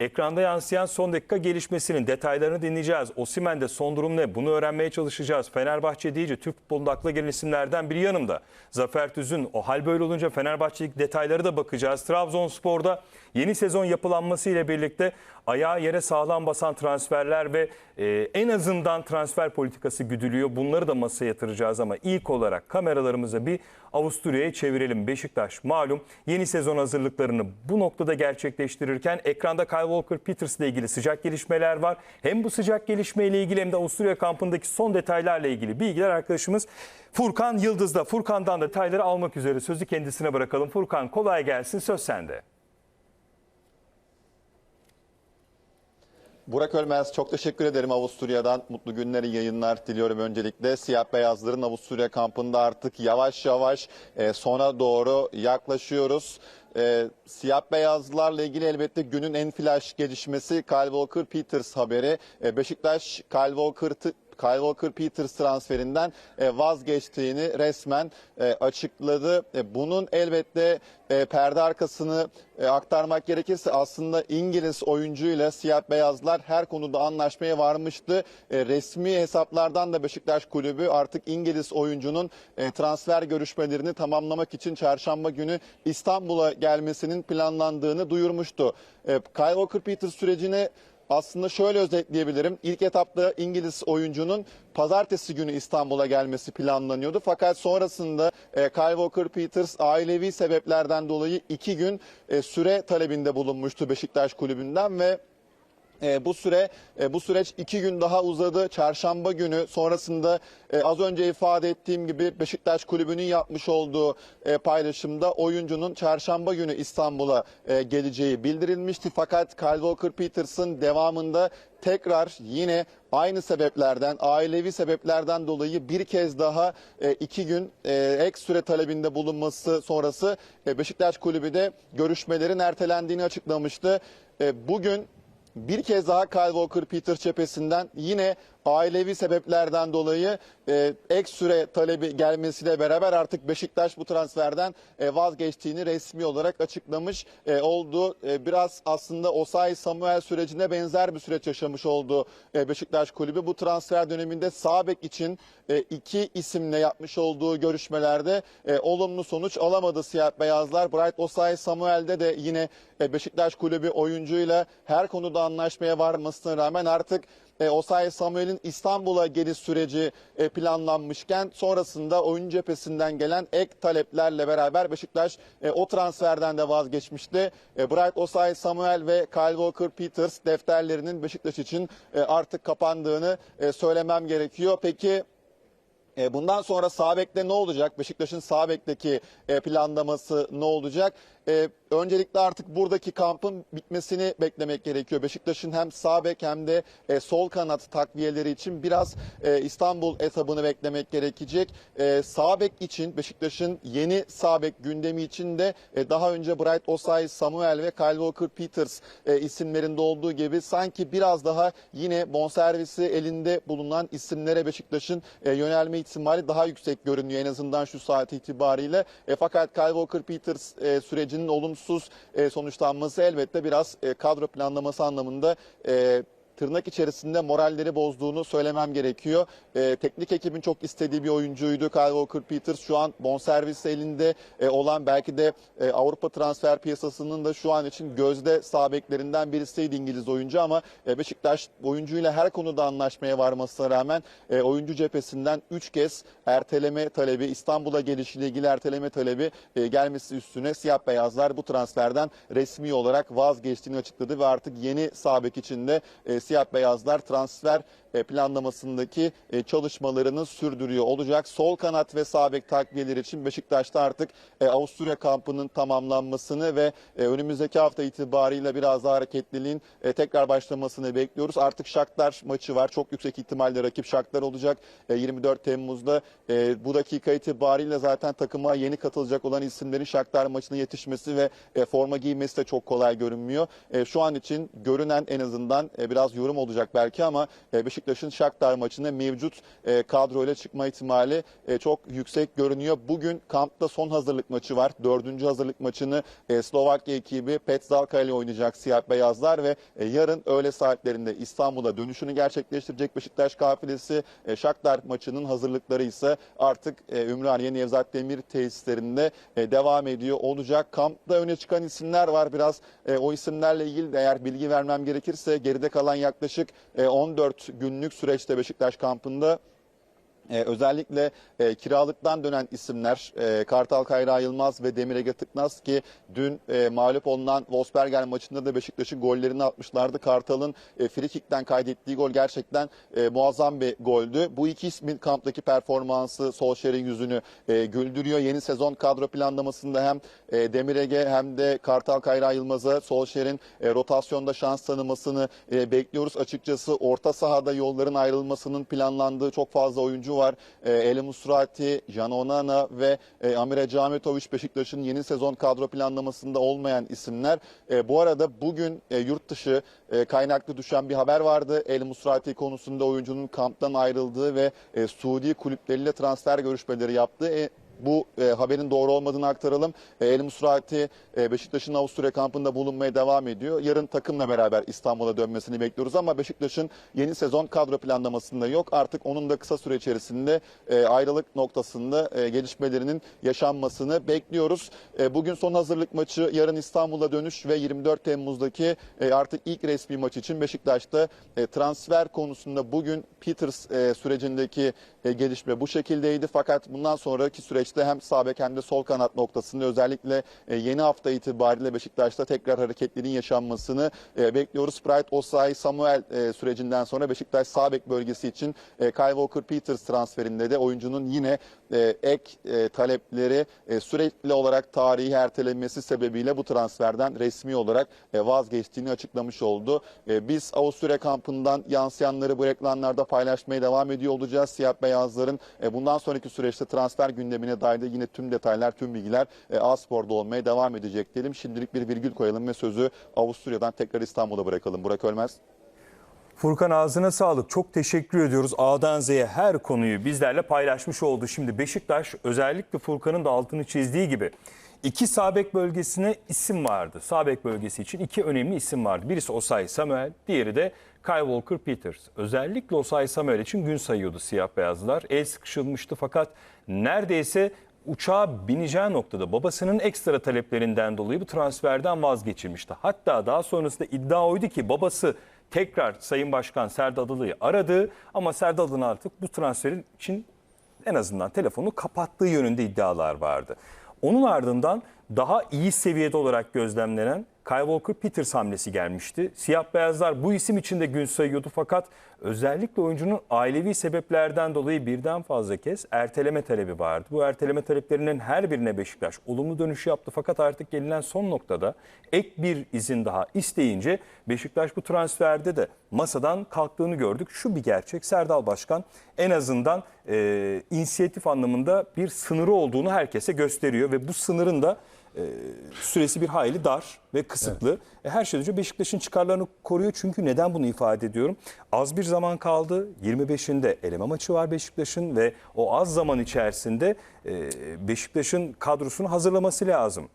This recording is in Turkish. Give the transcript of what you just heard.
Ekranda yansıyan son dakika gelişmesinin detaylarını dinleyeceğiz. Osimhen'de son durum ne? Bunu öğrenmeye çalışacağız. Fenerbahçe deyince Türk futbolunda akla gelen isimlerden biri yanımda. Zafer Tüzün. O hal böyle olunca Fenerbahçe'lik detayları da bakacağız. Trabzonspor'da yeni sezon yapılanması ile birlikte ayağı yere sağlam basan transferler ve e, en azından transfer politikası güdülüyor. Bunları da masaya yatıracağız ama ilk olarak kameralarımıza bir Avusturya'ya çevirelim. Beşiktaş malum yeni sezon hazırlıklarını bu noktada gerçekleştirirken ekranda Kyle Walker Peters ile ilgili sıcak gelişmeler var. Hem bu sıcak gelişme ile ilgili hem de Avusturya kampındaki son detaylarla ilgili bilgiler arkadaşımız Furkan Yıldız'da. Furkan'dan detayları almak üzere sözü kendisine bırakalım. Furkan kolay gelsin söz sende. Burak Ölmez çok teşekkür ederim Avusturya'dan. Mutlu günleri yayınlar diliyorum öncelikle. Siyah beyazların Avusturya kampında artık yavaş yavaş e, sona doğru yaklaşıyoruz. E, siyah beyazlarla ilgili elbette günün en flash gelişmesi Kyle Walker Peters haberi. E, Beşiktaş Kyle Walker Kyle Walker Peters transferinden e, vazgeçtiğini resmen e, açıkladı. E, Bunun elbette perde arkasını aktarmak gerekirse aslında İngiliz oyuncuyla siyah beyazlar her konuda anlaşmaya varmıştı. Resmi hesaplardan da Beşiktaş kulübü artık İngiliz oyuncunun transfer görüşmelerini tamamlamak için çarşamba günü İstanbul'a gelmesinin planlandığını duyurmuştu. Kyle Walker Peters sürecine aslında şöyle özetleyebilirim. İlk etapta İngiliz oyuncunun pazartesi günü İstanbul'a gelmesi planlanıyordu. Fakat sonrasında e, Kyle Walker Peters ailevi sebeplerden dolayı iki gün e, süre talebinde bulunmuştu Beşiktaş kulübünden ve e, bu süre e, bu süreç iki gün daha uzadı. Çarşamba günü sonrasında e, az önce ifade ettiğim gibi Beşiktaş kulübünün yapmış olduğu e, paylaşımda oyuncunun çarşamba günü İstanbul'a e, geleceği bildirilmişti. Fakat Kyle Walker Peters'ın devamında tekrar yine aynı sebeplerden, ailevi sebeplerden dolayı bir kez daha e, iki gün e, ek süre talebinde bulunması sonrası e, Beşiktaş kulübü de görüşmelerin ertelendiğini açıklamıştı. E, bugün bir kez daha Kyle Walker Peter cephesinden yine ailevi sebeplerden dolayı e, ek süre talebi gelmesiyle beraber artık Beşiktaş bu transferden e, vazgeçtiğini resmi olarak açıklamış e, oldu. E, biraz aslında Osay Samuel sürecine benzer bir süreç yaşamış oldu e, Beşiktaş kulübü. Bu transfer döneminde sağ bek için e, iki isimle yapmış olduğu görüşmelerde e, olumlu sonuç alamadı siyah beyazlar. Bright Osay Samuel'de de yine e, Beşiktaş kulübü oyuncuyla her konuda anlaşmaya varmasına rağmen artık e, Osayi Samuel'in İstanbul'a geliş süreci e, planlanmışken sonrasında oyuncu cephesinden gelen ek taleplerle beraber Beşiktaş e, o transferden de vazgeçmişti. E, Bright Osayi Samuel ve Kyle Walker Peters defterlerinin Beşiktaş için e, artık kapandığını e, söylemem gerekiyor. Peki e, Bundan sonra sağ bekte ne olacak? Beşiktaş'ın sağ bekteki e, planlaması ne olacak? E, Öncelikle artık buradaki kampın bitmesini beklemek gerekiyor. Beşiktaş'ın hem sağ bek hem de e, sol kanat takviyeleri için biraz e, İstanbul etabını beklemek gerekecek. E, Sağ bek için Beşiktaş'ın yeni sağ bek gündemi için de e, daha önce Bright Osay, Samuel ve Kyle Walker Peters e, isimlerinde olduğu gibi sanki biraz daha yine bonservisi elinde bulunan isimlere Beşiktaş'ın e, yönelme ihtimali daha yüksek görünüyor en azından şu saat itibariyle. E, fakat Kyle Walker Peters e, sürecinin olumsuz e, sonuçlanması elbette biraz e, kadro planlaması anlamında e, tırnak içerisinde moralleri bozduğunu söylemem gerekiyor. E, teknik ekibin çok istediği bir oyuncuydu Kyle Walker Peters. Şu an bonservis elinde e, olan belki de e, Avrupa transfer piyasasının da şu an için gözde sağ birisiydi İngiliz oyuncu ama e, Beşiktaş oyuncuyla her konuda anlaşmaya varmasına rağmen e, oyuncu cephesinden 3 kez erteleme talebi İstanbul'a gelişiyle ilgili erteleme talebi e, gelmesi üstüne siyah beyazlar bu transferden resmi olarak vazgeçtiğini açıkladı ve artık yeni sağ bek için de e, siyah beyazlar transfer planlamasındaki e, çalışmalarını sürdürüyor olacak. Sol kanat ve sağ bek takviyeleri için Beşiktaş'ta artık e, Avusturya kampının tamamlanmasını ve e, önümüzdeki hafta itibariyle biraz daha hareketliliğin e, tekrar başlamasını bekliyoruz. Artık Shakhtar maçı var. Çok yüksek ihtimalle rakip Shakhtar olacak. E, 24 Temmuz'da e, bu dakika itibariyle zaten takıma yeni katılacak olan isimlerin Shakhtar maçına yetişmesi ve e, forma giymesi de çok kolay görünmüyor. E, şu an için görünen en azından e, biraz yorum olacak belki ama e, Beşiktaş Beşiktaş'ın Shakhtar maçına mevcut e, kadroyla çıkma ihtimali e, çok yüksek görünüyor. Bugün kampta son hazırlık maçı var. Dördüncü hazırlık maçını e, Slovakya ekibi Petzalka ile oynayacak siyah beyazlar ve e, yarın öğle saatlerinde İstanbul'a dönüşünü gerçekleştirecek Beşiktaş kafilesi. E, Shakhtar maçının hazırlıkları ise artık e, Ümraniye Nevzat Demir tesislerinde e, devam ediyor olacak. Kampta öne çıkan isimler var. Biraz e, o isimlerle ilgili de eğer bilgi vermem gerekirse geride kalan yaklaşık e, 14 günlük süreçte Beşiktaş kampında ee, özellikle e, kiralıktan dönen isimler e, Kartal Kayra Yılmaz ve Demir Ege Tıknaz ki dün e, mağlup olunan Wolfsberger maçında da Beşiktaş'ın gollerini atmışlardı. Kartal'ın e, frikikten kaydettiği gol gerçekten e, muazzam bir goldü. Bu iki ismin kamptaki performansı Solskjaer'in yüzünü e, güldürüyor. Yeni sezon kadro planlamasında hem e, Demir Ege hem de Kartal Kayra Yılmaz'a Solskjaer'in e, rotasyonda şans tanımasını e, bekliyoruz. Açıkçası orta sahada yolların ayrılmasının planlandığı çok fazla oyuncu var. E, El Musrati, Jan Onana ve e, Amire Cametovic Beşiktaş'ın yeni sezon kadro planlamasında olmayan isimler. E, bu arada bugün e, yurt dışı e, kaynaklı düşen bir haber vardı. El Musrati konusunda oyuncunun kamptan ayrıldığı ve e, Suudi kulüpleriyle transfer görüşmeleri yaptığı. E, bu e, haberin doğru olmadığını aktaralım. E, El Musrati e, Beşiktaş'ın Avusturya kampında bulunmaya devam ediyor. Yarın takımla beraber İstanbul'a dönmesini bekliyoruz ama Beşiktaş'ın yeni sezon kadro planlamasında yok. Artık onun da kısa süre içerisinde e, ayrılık noktasında e, gelişmelerinin yaşanmasını bekliyoruz. E, bugün son hazırlık maçı, yarın İstanbul'a dönüş ve 24 Temmuz'daki e, artık ilk resmi maç için Beşiktaş'ta e, transfer konusunda bugün Peters e, sürecindeki e, gelişme bu şekildeydi. Fakat bundan sonraki süreçte hem sağ bek hem de sol kanat noktasında özellikle e, yeni hafta itibariyle Beşiktaş'ta tekrar hareketlerin yaşanmasını e, bekliyoruz. Sprite Osay Samuel e, sürecinden sonra Beşiktaş sağ bek bölgesi için e, Kyle Walker-Peters transferinde de oyuncunun yine e, ek e, talepleri e, sürekli olarak tarihi ertelenmesi sebebiyle bu transferden resmi olarak e, vazgeçtiğini açıklamış oldu. E, biz Avusturya kampından yansıyanları bu ekranlarda paylaşmaya devam ediyor olacağız. Siyah beyazların e, bundan sonraki süreçte transfer gündemine dair de yine tüm detaylar, tüm bilgiler e, A-Spor'da olmaya devam edecek diyelim. Şimdilik bir virgül koyalım ve sözü Avusturya'dan tekrar İstanbul'a bırakalım. Burak Ölmez. Furkan ağzına sağlık. Çok teşekkür ediyoruz. A'dan Z'ye her konuyu bizlerle paylaşmış oldu. Şimdi Beşiktaş özellikle Furkan'ın da altını çizdiği gibi iki sabek bölgesine isim vardı. Sabek bölgesi için iki önemli isim vardı. Birisi Osay Samuel, diğeri de Kyle Walker Peters. Özellikle Osay Samuel için gün sayıyordu siyah beyazlar. El sıkışılmıştı fakat neredeyse uçağa bineceği noktada babasının ekstra taleplerinden dolayı bu transferden vazgeçilmişti. Hatta daha sonrasında iddia oydu ki babası tekrar Sayın Başkan Serdar Adalı'yı aradı ama Serdar Adalı'nın artık bu transferin için en azından telefonu kapattığı yönünde iddialar vardı. Onun ardından daha iyi seviyede olarak gözlemlenen Kyle Walker Peters hamlesi gelmişti. Siyah beyazlar bu isim için de gün sayıyordu fakat özellikle oyuncunun ailevi sebeplerden dolayı birden fazla kez erteleme talebi vardı. Bu erteleme taleplerinin her birine Beşiktaş olumlu dönüş yaptı fakat artık gelinen son noktada ek bir izin daha isteyince Beşiktaş bu transferde de masadan kalktığını gördük. Şu bir gerçek Serdal Başkan en azından e, inisiyatif anlamında bir sınırı olduğunu herkese gösteriyor ve bu sınırın da e, süresi bir hayli dar ve kısıtlı. E, her şeyden önce Beşiktaş'ın çıkarlarını koruyor. Çünkü neden bunu ifade ediyorum? Az bir zaman kaldı. 25'inde eleme maçı var Beşiktaş'ın ve o az zaman içerisinde e, Beşiktaş'ın kadrosunu hazırlaması lazım.